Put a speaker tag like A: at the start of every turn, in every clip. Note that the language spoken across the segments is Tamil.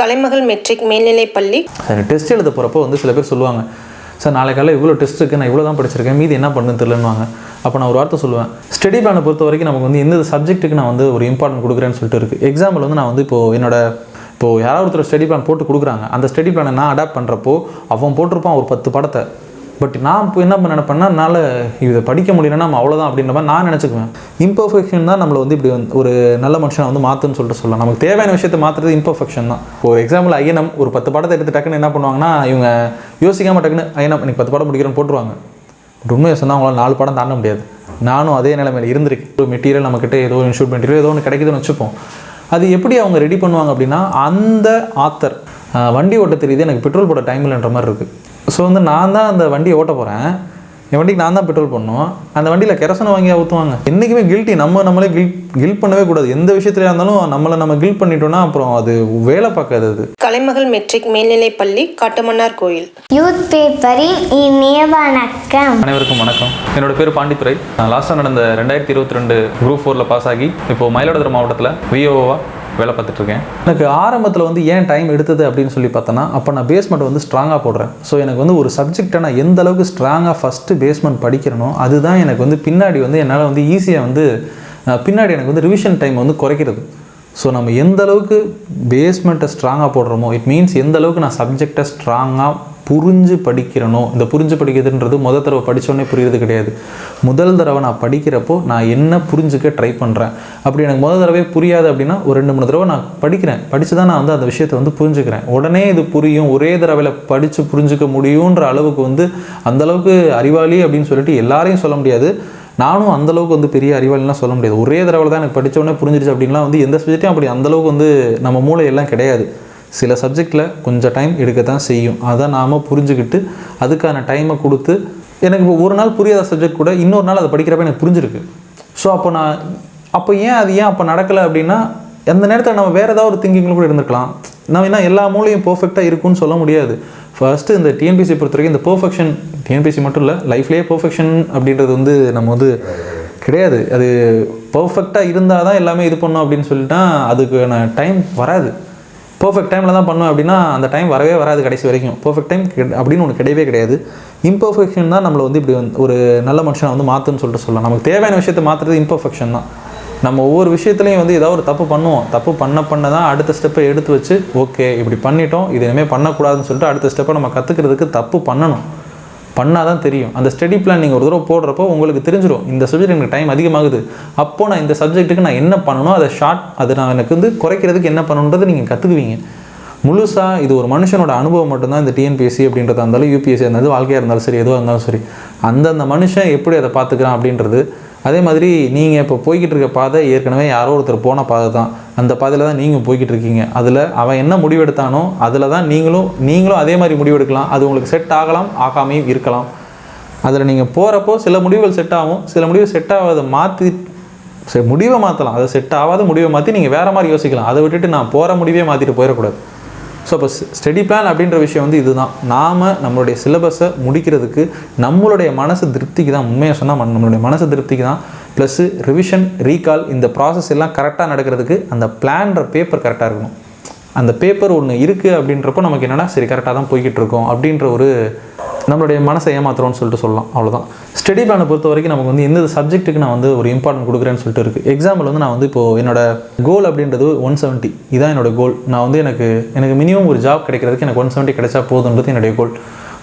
A: கலைமகள் மெட்ரிக் மேல்நிலைப் பள்ளி.
B: டெஸ்ட் எழுத போகிறப்போ வந்து சில பேர் சொல்லுவாங்க சார் நாளை காலையில் இவ்வளோ டெஸ்ட் இருக்குது நான் இவ்வளோ தான் படிச்சிருக்கேன் மீதி என்ன பண்ணுன்னு தெரியலன்னுவாங்க. அப்போ நான் ஒரு வார்த்தை சொல்லுவேன் ஸ்டடி பிளானை பொறுத்த வரைக்கும் நமக்கு வந்து எந்த சப்ஜெக்ட்டுக்கு நான் வந்து ஒரு இம்பார்ட்டன்ட் கொடுக்குறேன்னு சொல்லிட்டு இருக்குது எக்ஸாம்பிள் வந்து நான் வந்து இப்போது என்னோட இப்போது யாராவது ஒருத்தர் ஸ்டடி பிளான் போட்டு கொடுக்குறாங்க அந்த ஸ்டடி பிளானை நான் அடாப்ட் பண்ணுறப்போ அவன் போட்டிருப்பான் ஒரு பத்து படத்தை. பட் நான் இப்போ என்ன பண்ண நினைப்பேன்னா என்னால் இதை படிக்க முடியலன்னா நம்ம அவ்வளோதான் அப்படின்ற மாதிரி நான் நினச்சிக்குவேன். இம்பர்ஃபெக்ஷன் தான் நம்மளை வந்து இப்படி வந்து ஒரு நல்ல மனுஷனை வந்து மாற்றுன்னு சொல்லிட்டு சொல்லலாம். நமக்கு தேவையான விஷயத்தை மாற்றுறது இம்பர்ஃபெக்ஷன் தான். ஒரு எக்ஸாம்பிள் ஐயனம் ஒரு பத்து படத்தை எடுத்து டக்குன்னு என்ன பண்ணுவாங்கன்னா இவங்க யோசிக்காம டக்குன்னு ஐயனம் எனக்கு பத்து படம் முடிக்கிறேன்னு போட்டுருவாங்க. பட் உண்மையை சொன்னால் அவங்களால நாலு படம் தாண்ட முடியாது. நானும் அதே நிலைமையில் இருந்திருக்கு. ஒரு மெட்டீரியல் நம்மக்கிட்ட ஏதோ இன்ஸ்டியூட் மெட்டீரியல் ஏதோ ஒன்று கிடைக்குதுன்னு வச்சுப்போம். அது எப்படி அவங்க ரெடி பண்ணுவாங்க அப்படின்னா அந்த ஆத்தர் வண்டி ஓட்ட தெரியுது எனக்கு பெட்ரோல் போட டைம் இல்லைன்ற மாதிரி இருக்குது ஸோ வந்து நான் தான் அந்த வண்டியை ஓட்ட போகிறேன் என் வண்டிக்கு நான் தான் பெட்ரோல் பண்ணணும் அந்த வண்டியில் கெரசனை வாங்கி ஊற்றுவாங்க என்றைக்குமே கில்ட்டி நம்ம நம்மளே கில் கில் பண்ணவே கூடாது. எந்த விஷயத்துலையா இருந்தாலும் நம்மளை நம்ம கில் பண்ணிட்டோம்னா அப்புறம் அது வேலை பார்க்காது அது.
A: கலைமகள் மெட்ரிக் மேல்நிலைப் பள்ளி காட்டுமன்னார் கோயில்.
C: யூத் பேப்பரின் இனிய வணக்கம்
B: அனைவருக்கும் வணக்கம். என்னோட பேர் பாண்டித்துறை நான் லாஸ்ட்டாக நடந்த ரெண்டாயிரத்தி இருபத்தி ரெண்டு குரூப் ஃபோரில் பாஸ் ஆகி இப்போ மயிலாடுதுறை மாவட்டத்தில் விஓவா வேலை பார்த்துட்ருக்கேன். எனக்கு ஆரம்பத்தில் வந்து ஏன் டைம் எடுத்தது அப்படின்னு சொல்லி பார்த்தோன்னா அப்போ நான் பேஸ்மெண்ட் வந்து ஸ்ட்ராங்காக போடுறேன். ஸோ எனக்கு வந்து ஒரு சப்ஜெக்டை நான் எந்த அளவுக்கு ஸ்ட்ராங்காக ஃபஸ்ட்டு பேஸ்மெண்ட் படிக்கிறனோ அதுதான் எனக்கு வந்து பின்னாடி வந்து என்னால் வந்து ஈஸியாக வந்து பின்னாடி எனக்கு வந்து ரிவிஷன் டைம் வந்து குறைக்கிறது. ஸோ நம்ம எந்த அளவுக்கு பேஸ்மெண்ட்டை ஸ்ட்ராங்காக போடுறோமோ இட் மீன்ஸ் எந்த அளவுக்கு நான் சப்ஜெக்டை ஸ்ட்ராங்காக புரிஞ்சு படிக்கிறனோ இந்த புரிஞ்சு படிக்கிறதுன்றது முதல் தடவை படித்தோடனே புரியுறது கிடையாது. முதல் தடவை நான் படிக்கிறப்போ நான் என்ன புரிஞ்சுக்க ட்ரை பண்ணுறேன் அப்படி எனக்கு முதல் தடவை புரியாது அப்படின்னா ஒரு ரெண்டு மூணு தடவை நான் படிக்கிறேன். படித்து தான் நான் வந்து அந்த விஷயத்தை வந்து புரிஞ்சுக்கிறேன். உடனே இது புரியும் ஒரே தடவையில் படித்து புரிஞ்சுக்க முடியுன்ற அளவுக்கு வந்து அந்தளவுக்கு அறிவாளி அப்படின்னு சொல்லிட்டு எல்லாரையும் சொல்ல முடியாது. நானும் அந்தளவுக்கு வந்து பெரிய அறிவாளிலாம் சொல்ல முடியாது. ஒரே தடவை தான் எனக்கு படித்தோடனே புரிஞ்சிருச்சு அப்படின்லாம் வந்து எந்த சப்ஜெக்ட்டையும் அப்படி அந்தளவுக்கு வந்து நம்ம மூளையெல்லாம் கிடையாது. சில சப்ஜெக்டில் கொஞ்சம் டைம் எடுக்க தான் செய்யும். அதை நாம் புரிஞ்சுக்கிட்டு அதுக்கான டைமை கொடுத்து எனக்கு இப்போ ஒரு நாள் புரியாத சப்ஜெக்ட் கூட இன்னொரு நாள் அதை படிக்கிறப்ப எனக்கு புரிஞ்சிருக்கு. ஸோ அப்போ நான் அப்போ ஏன் அது ஏன் அப்போ நடக்கலை அப்படின்னா அந்த நேரத்தில் நம்ம வேறு ஏதாவது ஒரு திங்கிங்கில் கூட இருந்திருக்கலாம். நம்ம என்ன எல்லா மூலையும் பர்ஃபெக்டாக இருக்கும்னு சொல்ல முடியாது. ஃபர்ஸ்ட்டு இந்த டிஎன்பிசி பொறுத்த வரைக்கும் இந்த பர்ஃபெக்ஷன் டிஎன்பிசி மட்டும் இல்லை லைஃப்லேயே பர்ஃபெக்ஷன் அப்படின்றது வந்து நம்ம வந்து கிடையாது. அது பர்ஃபெக்டாக இருந்தால் தான் எல்லாமே இது பண்ணோம் அப்படின்னு சொல்லிட்டா அதுக்கான டைம் வராது. பர்ஃபெக்ட் டைமில் தான் பண்ணோம் அப்படின்னா அந்த டைம் வரவே வராது கடைசி வரைக்கும். பர்ஃபெக்ட் டைம் அப்படின்னு ஒன்று கிடையவே கிடையாது. இம்பர்ஃபெக்ஷன் தான் நம்மளை வந்து இப்படி வந்து ஒரு நல்ல மனுஷனை வந்து மாற்றுன்னு சொல்லிட்டு சொல்லலாம். நமக்கு தேவையான விஷயத்தை மாற்றுறது இம்பர்ஃபெக்ஷன் தான். நம்ம ஒவ்வொரு விஷயத்துலையும் வந்து ஏதாவது ஒரு தப்பு பண்ணுவோம். தப்பு பண்ண பண்ண தான் அடுத்த ஸ்டெப்பை எடுத்து வச்சு ஓகே இப்படி பண்ணிட்டோம். இது இனிமேல் பண்ணக்கூடாதுன்னு சொல்லிட்டு அடுத்த ஸ்டெப்பை நம்ம கற்றுக்கிறதுக்கு தப்பு பண்ணணும். பண்ணால் தான் தெரியும். அந்த ஸ்டடி பிளான் நீங்கள் ஒரு தடவை போடுறப்போ உங்களுக்கு தெரிஞ்சிடும் இந்த சப்ஜெக்ட் எனக்கு டைம் அதிகமாகுது. அப்போ நான் இந்த சப்ஜெக்ட்டுக்கு நான் என்ன பண்ணணும்? அதை ஷார்ட் அது நான் எனக்கு வந்து குறைக்கிறதுக்கு என்ன பண்ணணுன்றது நீங்கள் கற்றுக்குவீங்க முழுசாக இது ஒரு மனுஷனோட அனுபவம் மட்டும்தான் இந்த டிஎன்பிஎஸ்சி அப்படின்றதா இருந்தாலும் யூபிஎஸ்சி இருந்தாலும் வாழ்க்கையாக இருந்தாலும் சரி எதுவாக இருந்தாலும் சரி அந்தந்த மனுஷன் எப்படி அதை பார்த்துக்கிறான் அப்படின்றது அதே மாதிரி நீங்கள் இப்போ போய்கிட்டு இருக்க பாதை ஏற்கனவே யாரோ ஒருத்தர் போன பாதை தான். அந்த பாதையில் தான் நீங்கள் போய்கிட்டு இருக்கீங்க. அதில் அவன் என்ன முடிவெடுத்தானோ அதில் தான் நீங்களும் நீங்களும் அதே மாதிரி முடிவெடுக்கலாம். அது உங்களுக்கு செட் ஆகலாம் ஆகாமையும் இருக்கலாம். அதில் நீங்கள் போகிறப்போ சில முடிவுகள் செட் ஆகும். சில முடிவு செட் ஆகாத மாற்றி முடிவை மாற்றலாம் அதை செட் ஆகாத முடிவை மாற்றி நீங்கள் வேறு மாதிரி யோசிக்கலாம். அதை விட்டுட்டு நான் போகிற முடிவே மாற்றிட்டு போயிடக்கூடாது. ஸோ அப்போ ஸ்டடி பிளான் அப்படின்ற விஷயம் வந்து இதுதான். நாம் நம்மளுடைய சிலபஸை முடிக்கிறதுக்கு நம்மளுடைய மனசு திருப்திக்கு தான் உண்மையாக சொன்னால் நம்மளுடைய மனசு திருப்திக்கு தான் ப்ளஸ்ஸு ரிவிஷன் ரீகால் இந்த ப்ராசஸ் எல்லாம் கரெக்டாக நடக்கிறதுக்கு அந்த பிளான்ற பேப்பர் கரெக்டாக இருக்கணும். அந்த பேப்பர் ஒன்று இருக்குது அப்படின்றப்போ நமக்கு என்னென்னா சரி கரெக்டாக தான் போய்கிட்டு இருக்கோம் அப்படின்ற ஒரு நம்மளுடைய மனசை ஏமாத்துறோம்னு சொல்லிட்டு சொல்லலாம். அவ்வளோதான் ஸ்டடி பிளானை பொறுத்த வரைக்கும் நமக்கு வந்து எந்த சப்ஜெக்ட்டுக்கு நான் வந்து ஒரு இம்பார்ட்டன்ட் கொடுக்குறேன்னு சொல்லிட்டு இருக்குது எக்ஸாம்பிள் வந்து நான் வந்து இப்போது என்னோட கோல் அப்படின்றது ஒன் செவன்ட்டி இதான் என்னோட கோல் நான் வந்து எனக்கு எனக்கு மினிமம் ஒரு ஜாப் கிடைக்கிறதுக்கு எனக்கு ஒன் செவன்ட்டி கிடைச்சா போதுன்றது என்னுடைய கோல்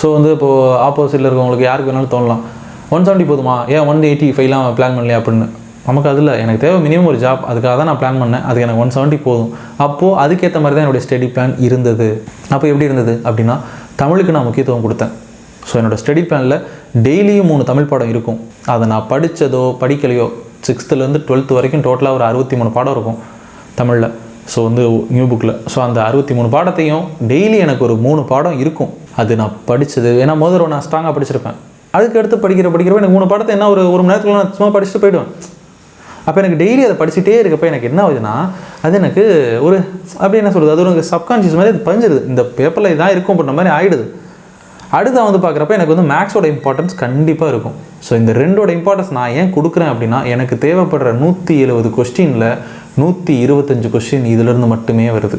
B: ஸோ வந்து இப்போது ஆப்போசிட்டில் இருக்கவங்களுக்கு யாருக்கு வேணாலும் தோணலாம். ஒன் செவன்ட்டி போதுமா? ஏன் ஒன் எயிட்டி ஃபைவ்லாம் பிளான் பண்ணலையா அப்படின்னு? நமக்கு அதில் எனக்கு தேவை மினிமம் ஒரு ஜாப் அதுக்காக தான் நான் பிளான் பண்ணேன். அதுக்கு எனக்கு ஒன் செவன்ட்டி போதும். அப்போது அதுக்கேற்ற மாதிரி தான் என்னுடைய ஸ்டடி பிளான் இருந்தது. அப்போ எப்படி இருந்தது அப்படின்னா தமிழுக்கு நான் முக்கியத்துவம் கொடுத்தேன். ஸோ என்னோடய ஸ்டடி பிளானில் டெய்லியும் மூணு தமிழ் பாடம் இருக்கும். அதை நான் படித்ததோ படிக்கலையோ சிக்ஸ்த்துலேருந்து டுவெல்த்து வரைக்கும் டோட்டலாக ஒரு அறுபத்தி மூணு பாடம் இருக்கும் தமிழில். ஸோ வந்து நியூ புக்கில் ஸோ அந்த அறுபத்தி மூணு பாடத்தையும் டெய்லி எனக்கு ஒரு மூணு பாடம் இருக்கும். அது நான் படித்தது ஏன்னா முதல்ல நான் ஸ்ட்ராங்காக படிச்சிருப்பேன். அதுக்கு அடுத்து படிக்கிற படிக்கிறப்ப எனக்கு மூணு பாடத்தை என்ன ஒரு ஒரு மணி நேரத்துக்குள்ள நான் சும்மா படிச்சுட்டு போயிடுவேன். அப்போ எனக்கு டெய்லி அதை படிச்சுட்டே இருக்கப்போ எனக்கு என்ன ஆகுதுன்னா அது எனக்கு ஒரு அப்படி என்ன சொல்கிறது அது ஒரு சப்கான்ஷியஸ் மாதிரி அது பதிஞ்சிருது. இந்த பேப்பரில் இதான் இருக்கும் அப்படின்ற மாதிரி ஆகிடுது அடுத்து வந்து பார்க்குறப்ப எனக்கு வந்து மேக்ஸோட இம்பார்ட்டன்ஸ் கண்டிப்பாக இருக்கும். ஸோ இந்த ரெண்டோட இம்பார்ட்டன்ஸ் நான் ஏன் கொடுக்குறேன் அப்படின்னா எனக்கு தேவைப்படுற நூற்றி எழுபது கொஸ்டினில் நூற்றி இருபத்தஞ்சு கொஸ்டின் இதிலிருந்து மட்டுமே வருது.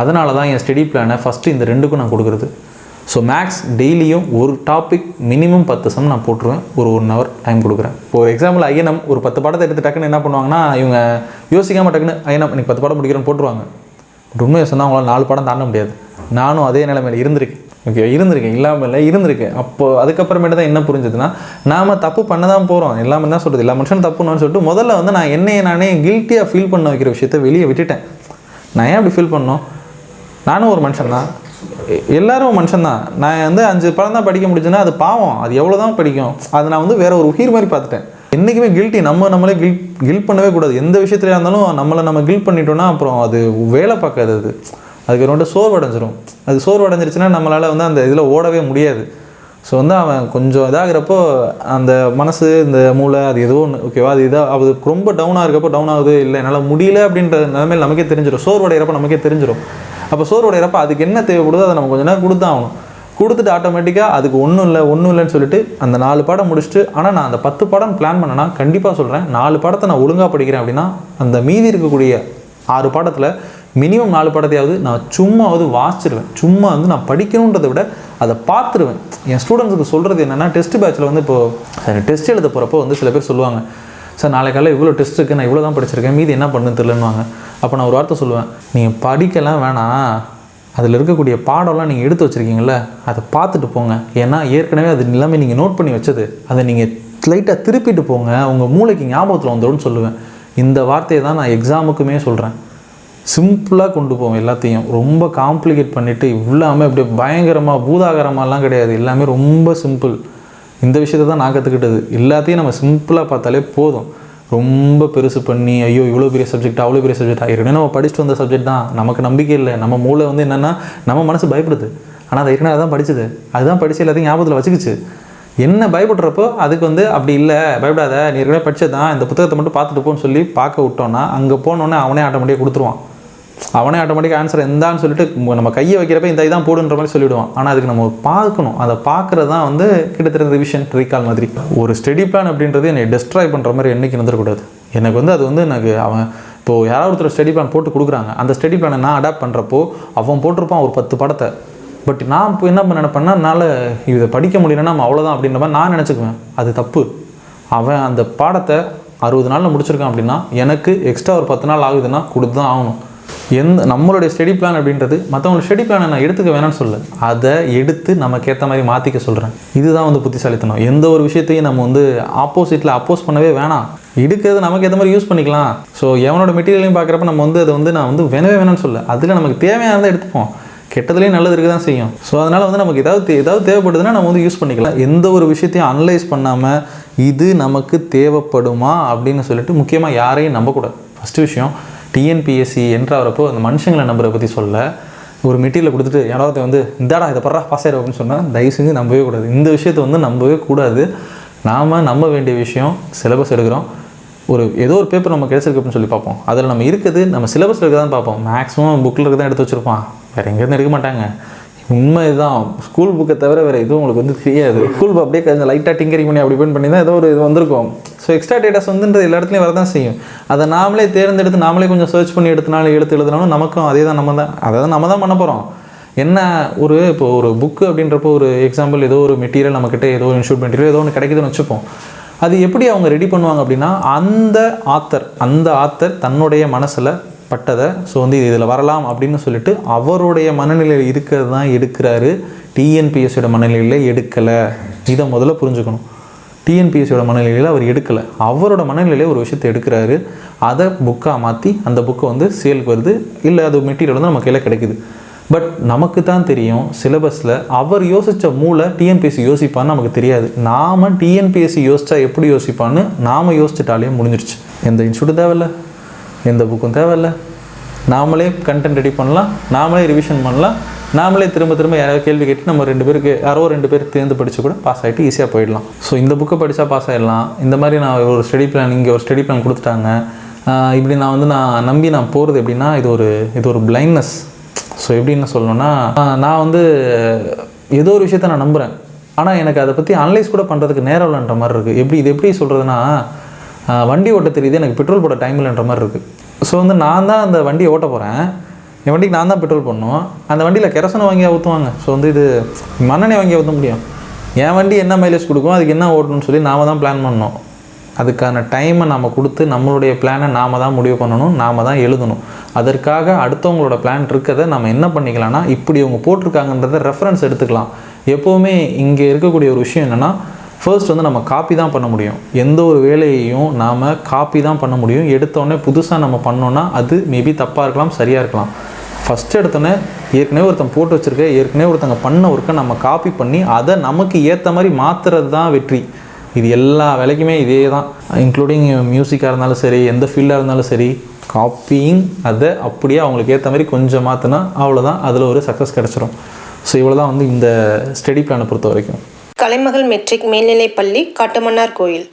B: அதனால தான் என் ஸ்டடி பிளானை ஃபஸ்ட்டு இந்த ரெண்டுக்கும் நான் கொடுக்குறது. ஸோ மேக்ஸ் டெய்லியும் ஒரு டாபிக் மினிமம் பத்து சம் நான் போட்டுருவேன். ஒரு ஒன் ஹவர் டைம் கொடுக்குறேன். இப்போ ஒரு எக்ஸாம்பிள் ஐஎன்எம் ஒரு பத்து படத்தை எடுத்து டக்குன்னு என்ன பண்ணுவாங்கன்னா இவங்க யோசிக்காமல் டக்குன்னு ஐஎன்எம் இன்னைக்கு பத்து படம் முடிக்கிறேன்னு போட்டுருவாங்க. உண்மையை சொன்னால் அவங்களால நாலு படம் தாண்ட முடியாது. நானும் அதே நிலைமையில் இருந்திருக்கேன். ஓகே இருந்திருக்கேன் இல்லாமல் இல்லை இருந்திருக்கேன். அப்போ அதுக்கப்புறமேட்டு தான் என்ன புரிஞ்சதுன்னா நாம் தப்பு பண்ண தான் போகிறோம் எல்லாமே தான் சொல்கிறது எல்லா மனுஷனும் தப்புன்னு சொல்லிட்டு முதல்ல வந்து நான் என்னையை நானே கில்ட்டியாக ஃபீல் பண்ண வைக்கிற விஷயத்த வெளியே விட்டுட்டேன். நான் ஏன் அப்படி ஃபீல் பண்ணோம்? நானும் ஒரு மனுஷன் தான். எல்லாரும் மனுஷன் தான். நான் வந்து அஞ்சு படம் தான் படிக்க முடிஞ்சுன்னா அது பாவம். அது எவ்வளோ தான் படிக்கும்? அது நான் வந்து வேற ஒரு உயிர் மாதிரி பார்த்துட்டேன். என்றைக்குமே கில்ட்டி நம்ம நம்மளே கில் கில் பண்ணவே கூடாது. எந்த விஷயத்துலையாக இருந்தாலும் நம்மளை நம்ம கில் பண்ணிட்டோம்னா அப்புறம் அது வேலை பார்க்காது அது. அதுக்கு ரொம்ப சோர்வடைஞ்சிரும். அது சோர்வடைஞ்சிருச்சுன்னா நம்மளால் வந்து அந்த இதில் ஓடவே முடியாது. ஸோ வந்து அவன் கொஞ்சம் இதாகிறப்போ அந்த மனசு இந்த மூளை அது ஏதோ ஒன்று ஓகேவா அது இதாக அது ரொம்ப டவுனாக இருக்கப்போ டவுன் ஆகுது இல்லை என்னால் முடியல அப்படின்ற நிலைமையில் நமக்கே தெரிஞ்சிடும் சோர்வடைகிறப்ப நமக்கே தெரிஞ்சிடும் அப்போ சோர்வடைகிறப்ப அதுக்கு என்ன தேவைப்படுதோ அதை நம்ம கொஞ்ச நேரம் கொடுத்தாகணும் கொடுத்துட்டு ஆட்டோமேட்டிக்காக அதுக்கு ஒன்றும் இல்லை ஒன்றும் இல்லைன்னு சொல்லிட்டு அந்த நாலு பாடம் முடிச்சுட்டு ஆனால் நான் அந்த பத்து பாடம் பிளான் பண்ணேன்னா கண்டிப்பாக சொல்கிறேன் நாலு பாடத்தை நான் ஒழுங்காக படிக்கிறேன் அப்படின்னா அந்த மீதி இருக்கக்கூடிய ஆறு பாடத்தில் மினிமம் நாலு படத்தையாவது நான் சும்மாவது வாசிச்சிருவேன். சும்மா வந்து நான் படிக்கணுன்றதை விட அதை பார்த்துருவேன். என் ஸ்டூடெண்ட்ஸுக்கு சொல்கிறது என்னென்னா டெஸ்ட் பேட்ச்சில் வந்து இப்போது டெஸ்ட் எழுத போகிறப்போ வந்து சில பேர் சொல்லுவாங்க சார் நாளை காலையில் இவ்வளோ டெஸ்ட் இருக்குது நான் இவ்வளோ தான் படிச்சிருக்கேன் மீதி என்ன பண்ணுன்னு தெரியலன்னுவாங்க. அப்போ நான் ஒரு வார்த்தை சொல்லுவேன் நீங்கள் படிக்கலாம் வேணாம். அதில் இருக்கக்கூடிய பாடம்லாம் நீங்கள் எடுத்து வச்சுருக்கீங்கள அதை பார்த்துட்டு போங்க. ஏன்னா ஏற்கனவே அது எல்லாமே நீங்கள் நோட் பண்ணி வச்சது. அதை நீங்கள் லைட்டாக திருப்பிட்டு போங்க. உங்கள் மூளைக்கு ஞாபகத்தில் வந்துடும் சொல்லுவேன். இந்த வார்த்தையை தான் நான் எக்ஸாமுக்குமே சொல்கிறேன் சிம்பிளாக கொண்டு போவோம் எல்லாத்தையும். ரொம்ப காம்ப்ளிகேட் பண்ணிவிட்டு இல்லாமல் அப்படியே பயங்கரமாக பூதாகரமாலாம் கிடையாது. எல்லாமே ரொம்ப சிம்பிள் இந்த விஷயத்தை தான் நான் கற்றுக்கிட்டது எல்லாத்தையும் நம்ம சிம்பிளாக பார்த்தாலே போதும். ரொம்ப பெருசு பண்ணி ஐயோ இவ்வளோ பெரிய சப்ஜெக்ட் அவ்வளோ பெரிய சப்ஜெக்ட் ஏற்கனவே நம்ம படிச்சுட்டு வந்த சப்ஜெக்ட் தான். நமக்கு நம்பிக்கை இல்லை. நம்ம மூளை வந்து என்னென்னா நம்ம மனசு பயப்படுது. ஆனால் அது ஏற்கனவே அதான் படிச்சது. அதுதான் படித்து எல்லாத்தையும் ஞாபகத்தில் வச்சுக்கிச்சு. என்ன பயப்படுறப்போ அதுக்கு வந்து அப்படி இல்லை. பயப்படாத. நீ ஏற்கனவே படித்ததான் இந்த புத்தகத்தை மட்டும் பார்த்துட்டு போன்னு சொல்லி பார்க்க விட்டோன்னா அங்கே போனோன்னே அவனே ஆட்டோமேட்டிக்காக கொடுத்துருவான். அவனே ஆட்டோமேட்டிக் ஆன்சர் எந்தான்னு சொல்லிட்டு நம்ம கையை வைக்கிறப்ப இந்த இதான் போடுன்ற மாதிரி சொல்லிவிடுவான் ஆனால் அதுக்கு நம்ம பார்க்கணும். அதை பார்க்குறது தான் வந்து கிட்டத்தட்ட ரிவிஷன் ரீகால் மாதிரி. ஒரு ஸ்டடி பிளான் அப்படின்றது என்னை டெஸ்ட்ராய் பண்ணுற மாதிரி என்னைக்கு இருந்துடக்கூடாது எனக்கு வந்து அது வந்து எனக்கு அவன் இப்போது யாராவது ஒருத்தர் ஸ்டடி பிளான் போட்டு கொடுக்குறாங்க. அந்த ஸ்டடி பிளானை நான் அடாப்ட் பண்ணுறப்போ அவன் போட்டிருப்பான் ஒரு பத்து படத்தை. பட் நான் இப்போ என்ன பண்ண நினைப்பேன்னா என்னால் இதை படிக்க முடியலன்னா நம்ம அவ்வளோதான் அப்படின்ற மாதிரி நான் நினச்சிக்குவேன். அது தப்பு. அவன் அந்த பாடத்தை அறுபது நாளில் முடிச்சிருக்கான் அப்படின்னா எனக்கு எக்ஸ்ட்ரா ஒரு பத்து நாள் ஆகுதுன்னா கொடுத்து தான் ஆகணும். எந்த நம்மளுடைய ஸ்டடி பிளான் அப்படின்றது மற்றவங்களோட ஸ்டடி பிளானை நான் எடுத்துக்க வேணாம்னு சொல்ல அதை எடுத்து நமக்கு ஏற்ற மாதிரி மாற்றிக்க சொல்கிறேன் இதுதான் வந்து புத்திசாலித்தனம். எந்த ஒரு விஷயத்தையும் நம்ம வந்து ஆப்போசிட்டில் அப்போஸ் பண்ணவே வேணாம். எடுக்கிறது நமக்கு ஏற்ற மாதிரி யூஸ் பண்ணிக்கலாம். ஸோ எவனோட மெட்டீரியலையும் பார்க்குறப்ப நம்ம வந்து அதை வந்து நான் வந்து வேணவே வேணாம்னு சொல்ல அதில் நமக்கு தேவையானதை எடுத்துப்போம். கெட்டதுலேயும் நல்லது இருக்க தான் செய்யும். ஸோ அதனால் வந்து நமக்கு ஏதாவது ஏதாவது தேவைப்படுதுன்னா நம்ம வந்து யூஸ் பண்ணிக்கலாம். எந்த ஒரு விஷயத்தையும் அனலைஸ் பண்ணாமல் இது நமக்கு தேவைப்படுமா அப்படின்னு சொல்லிட்டு முக்கியமாக யாரையும் நம்பக்கூடாது. ஃபஸ்ட்டு விஷயம் டிஎன்பிஎஸ்சி என்றாகிறப்போ அந்த மனுஷங்களை நம்பரை பற்றி சொல்ல ஒரு மெட்டீரியல் கொடுத்துட்டு யாராவது வந்து இந்தாடா இதை படுறா பாஸ் ஆயிடும் அப்படின்னு சொன்னால் தயவு செஞ்சு நம்பவே கூடாது. இந்த விஷயத்தை வந்து நம்பவே கூடாது. நாம் நம்ப வேண்டிய விஷயம் சிலபஸ் எடுக்கிறோம். ஒரு ஏதோ ஒரு பேப்பர் நம்ம கிடைச்சிருக்குன்னு அப்படின்னு சொல்லி பார்ப்போம். அதில் நம்ம இருக்குது நம்ம சிலபஸ் இருக்க தான் பார்ப்போம். மேக்ஸிமம் புக்கில் இருக்க தான் எடுத்து வச்சுருப்பான். வேறு எங்கேருந்து எடுக்க மாட்டாங்க. உண்மை இதுதான். ஸ்கூல் புக்கை தவிர வேறு எதுவும் உங்களுக்கு வந்து தெரியாது. ஸ்கூல் அப்படியே கொஞ்சம் லைட்டாக டிங்கரிங் பண்ணி அப்படி பண்ணி தான் ஏதோ ஒரு இது வந்திருக்கும். ஸோ எக்ஸ்ட்ரா டேட்டாஸ் வந்துன்றது எல்லா இடத்துலையும் வரதான் செய்யும். அதை நாமளே தேர்ந்தெடுத்து நாமளே கொஞ்சம் சர்ச் பண்ணி எடுத்தனாலும் எடுத்து எழுதினாலும் நமக்கும் அதே தான் நம்ம தான் அதை தான் நம்ம தான் பண்ண போகிறோம் என்ன ஒரு இப்போ ஒரு புக்கு அப்படின்றப்போ ஒரு எக்ஸாம்பிள் ஏதோ ஒரு மெட்டீரியல் நம்மக்கிட்ட ஏதோ ஒரு இன்ஸ்டியூட் மெட்டீரியல் ஏதோ ஒன்று கிடைக்குதுன்னு வச்சுப்போம். அது எப்படி அவங்க ரெடி பண்ணுவாங்க அப்படின்னா அந்த ஆத்தர் அந்த ஆத்தர் தன்னுடைய மனசில் பட்டதை ஸோ வந்து இது இதில் வரலாம் அப்படின்னு சொல்லிட்டு அவருடைய மனநிலையில் இருக்கிறது தான் எடுக்கிறாரு. டிஎன்பிஎஸ்சியோட மனநிலையில் எடுக்கலை. இதை முதல்ல புரிஞ்சுக்கணும். டிஎன்பிஎஸ்சியோட மனநிலையில் அவர் எடுக்கலை. அவரோட மனநிலையில் ஒரு விஷயத்தை எடுக்கிறாரு. அதை புக்காக மாற்றி அந்த புக்கை வந்து சேலுக்கு வருது. இல்லை அது மெட்டீரியல் வந்து நம்ம கையில் கிடைக்குது. பட் நமக்கு தான் தெரியும் சிலபஸில் அவர் யோசித்த மூளை டிஎன்பிஎஸ்சி யோசிப்பான்னு நமக்கு தெரியாது. நாம் டிஎன்பிஎஸ்சி யோசித்தா எப்படி யோசிப்பான்னு நாம் யோசிச்சிட்டாலே முடிஞ்சிருச்சு. எந்த இன்ஸ்டியூட்டும் தேவையில்ல. எந்த புக்கும் தேவையில்ல. நாமளே கண்டென்ட் ரெடி பண்ணலாம். நாமளே ரிவிஷன் பண்ணலாம். நாமளே திரும்ப திரும்ப யாராவது கேள்வி கேட்டு நம்ம ரெண்டு பேருக்கு யாரோ ரெண்டு பேர் தேர்ந்து படித்து கூட பாஸ் ஆகிட்டு ஈஸியாக போயிடலாம். ஸோ இந்த புக்கை படித்தா பாஸ் ஆகிடலாம் இந்த மாதிரி நான் ஒரு ஸ்டடி பிளான் இங்கே ஒரு ஸ்டடி பிளான் கொடுத்துட்டாங்க. இப்படி நான் வந்து நான் நம்பி நான் போகிறது எப்படின்னா இது ஒரு இது ஒரு பிளைண்ட்னஸ் ஸோ எப்படின்னு சொல்லணும்னா நான் வந்து ஏதோ ஒரு விஷயத்த நான் நம்புகிறேன் ஆனால் எனக்கு அதை பற்றி அனலைஸ் கூட பண்ணுறதுக்கு நேரம் இல்லைன்ற மாதிரி இருக்குது எப்படி இது எப்படி சொல்கிறதுனா வண்டி ஓட்ட தெரியுது எனக்கு பெட்ரோல் போட டைம் இல்லைன்ற மாதிரி இருக்குது ஸோ வந்து நான் தான் அந்த வண்டியை ஓட்ட போகிறேன் என் வண்டிக்கு நான் தான் பெட்ரோல் பண்ணுவோம் அந்த வண்டியில் கெரசனை வாங்கி ஊற்றுவாங்க ஸோ வந்து இது மண்ணெண்ணெய் வாங்கி ஊற்ற முடியும். என் வண்டி என்ன மைலேஜ் கொடுக்கும் அதுக்கு என்ன ஓட்டணும்னு சொல்லி நாம தான் பிளான் பண்ணணும். அதுக்கான டைமை நம்ம கொடுத்து நம்மளுடைய பிளானை நாம தான் முடிவு பண்ணணும் நாம தான் எழுதணும். அதற்காக அடுத்தவங்களோட பிளான் இருக்கிறத நம்ம என்ன பண்ணிக்கலாம்னா இப்படி அவங்க போட்டிருக்காங்கன்றத ரெஃபரன்ஸ் எடுத்துக்கலாம். எப்போவுமே இங்கே இருக்கக்கூடிய ஒரு விஷயம் என்னென்னா ஃபர்ஸ்ட் வந்து நம்ம காப்பி தான் பண்ண முடியும். எந்த ஒரு வேலையையும் நாம் காப்பி தான் பண்ண முடியும். எடுத்தோடனே புதுசாக நம்ம பண்ணோன்னா அது மேபி தப்பாக இருக்கலாம் சரியாக இருக்கலாம். ஃபஸ்ட் எடுத்தோன்னே ஏற்கனவே ஒருத்தன் போட்டு வச்சுருக்க ஏற்கனவே ஒருத்தங்க பண்ண ஒர்க்கை நம்ம காப்பி பண்ணி அதை நமக்கு ஏற்ற மாதிரி மாற்றுறது தான் வெற்றி. இது எல்லா வேலைக்குமே இதே தான். இன்க்ளூடிங் மியூசிக்காக இருந்தாலும் சரி எந்த ஃபீல்டாக இருந்தாலும் சரி காப்பிங் அதை அப்படியே அவங்களுக்கு ஏற்ற மாதிரி கொஞ்சம் மாற்றினா அவ்வளோதான் அதில் ஒரு சக்ஸஸ் கிடச்சிரும். ஸோ இவ்வளோ தான் வந்து இந்த ஸ்டடி பிளானை பொறுத்த வரைக்கும்
A: கலைமகள் மெட்ரிக் மேல்நிலைப்பள்ளி காட்டுமன்னார் கோயில்.